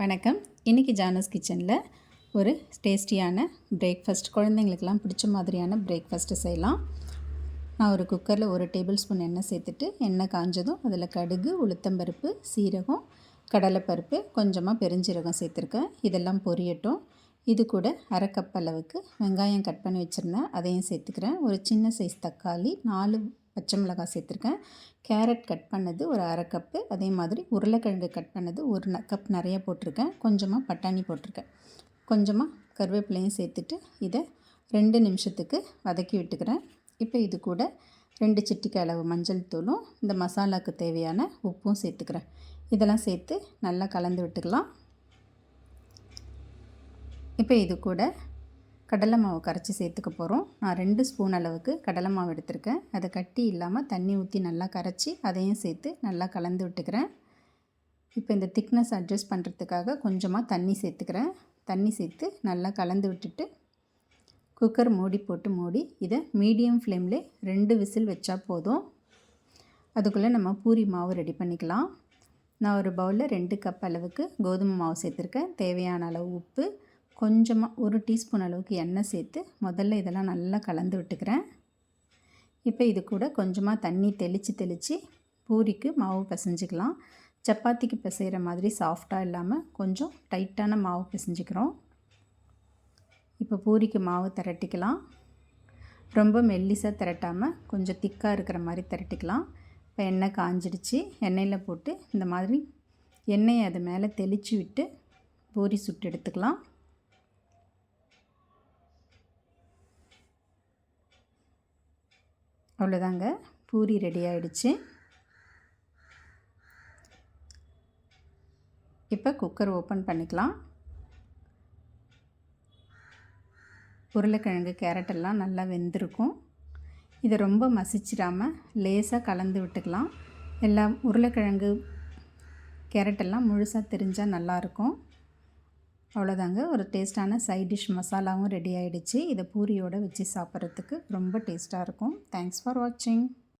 வணக்கம். இன்றைக்கி ஜானஸ் கிச்சனில் ஒரு டேஸ்டியான பிரேக்ஃபாஸ்ட் குழந்தைங்களுக்கெல்லாம் பிடிச்ச மாதிரியான பிரேக்ஃபாஸ்ட்டு செய்யலாம். நான் ஒரு குக்கரில் ஒரு டேபிள் ஸ்பூன் எண்ணெய் சேர்த்துட்டு எண்ணெய் காஞ்சதும் அதில் கடுகு உளுத்தம்பருப்பு சீரகம் கடலைப்பருப்பு கொஞ்சமாக பெருஞ்சீரகம் சேர்த்துருக்கேன். இதெல்லாம் பொரியட்டும். இது கூட அரை கப் அளவுக்கு வெங்காயம் கட் பண்ணி வச்சுருந்தேன். அதையும் சேர்த்துக்கிறேன். ஒரு சின்ன சைஸ் தக்காளி நாலு பச்சை மிளகாய் சேர்த்துருக்கேன். கேரட் கட் பண்ணது ஒரு அரை கப்பு. அதே மாதிரி உருளைக்கிழங்கு கட் பண்ணது ஒரு கப் நிறைய போட்டிருக்கேன். கொஞ்சமாக பட்டாணி போட்டிருக்கேன். கொஞ்சமாக கருவேப்பிலையும் சேர்த்துட்டு இதை ரெண்டு நிமிஷத்துக்கு வதக்கி விட்டுக்கிறேன். இப்போ இது கூட ரெண்டு சிட்டிக்காய் அளவு மஞ்சள் தூளும் இந்த மசாலாவுக்கு தேவையான உப்பும் சேர்த்துக்கிறேன். இதெல்லாம் சேர்த்து நல்லா கலந்து விட்டுக்கலாம். இப்போ இது கூட கடலை மாவு கரைச்சி சேர்த்துக்க போகிறோம் நான் ரெண்டு ஸ்பூன் அளவுக்கு கடலை மாவு எடுத்திருக்கேன். அதை கட்டி இல்லாமல் தண்ணி ஊற்றி நல்லா கரைச்சி அதையும் சேர்த்து நல்லா கலந்து விட்டுக்கிறேன். இப்போ இந்த திக்னஸ் அட்ஜஸ்ட் பண்ணுறதுக்காக கொஞ்சமாக தண்ணி சேர்த்துக்கிறேன். தண்ணி சேர்த்து நல்லா கலந்து விட்டுட்டு குக்கர் மூடி போட்டு மூடி இதை மீடியம் ஃப்ளேமில் ரெண்டு விசில் வச்சா போதும். அதுக்குள்ளே நம்ம பூரி மாவு ரெடி பண்ணிக்கலாம். நான் ஒரு பவுலில் ரெண்டு கப் அளவுக்கு கோதுமை மாவு சேர்த்துருக்கேன். தேவையான அளவு உப்பு கொஞ்சமாக ஒரு டீஸ்பூன் அளவுக்கு எண்ணெய் சேர்த்து முதல்ல இதெல்லாம் நல்லா கலந்து விட்டுக்கிறேன். இப்போ இது கூட கொஞ்சமாக தண்ணி தெளித்து தெளித்து பூரிக்கு மாவு பிசைஞ்சிக்கலாம். சப்பாத்திக்கு பிசைகிற மாதிரி சாஃப்டாக இல்லாமல் கொஞ்சம் டைட்டான மாவு பிசைஞ்சிக்கிறோம். இப்போ பூரிக்கு மாவு திரட்டிக்கலாம். ரொம்ப மெல்லிசாக திரட்டாமல் கொஞ்சம் திக்காக இருக்கிற மாதிரி திரட்டிக்கலாம். இப்போ எண்ணெய் காஞ்சிடுச்சு. எண்ணெயில் போட்டு இந்த மாதிரி எண்ணெயை அது மேலே தெளித்து விட்டு பூரி சுட்டு எடுத்துக்கலாம். அவ்வளோதாங்க. பூரி ரெடி ஆகிடுச்சு இப்போ குக்கர் ஓப்பன் பண்ணிக்கலாம். உருளைக்கிழங்கு கேரட்டெல்லாம் நல்லா வெந்திருக்கும். இதை ரொம்ப மசிச்சிடாமல் லேசாக கலந்து விட்டுக்கலாம். எல்லாம் உருளைக்கிழங்கு கேரட்டெல்லாம் முழுசாக தெரிஞ்சால் நல்லாயிருக்கும் அவ்வளோதாங்க. ஒரு டேஸ்ட்டான சைட் டிஷ் மசாலாவும் ரெடி ஆகிடுச்சு இதை பூரியோடு வச்சு சாப்பிட்றதுக்கு ரொம்ப டேஸ்ட்டாக இருக்கும். தேங்க்ஸ் ஃபார் வாட்சிங்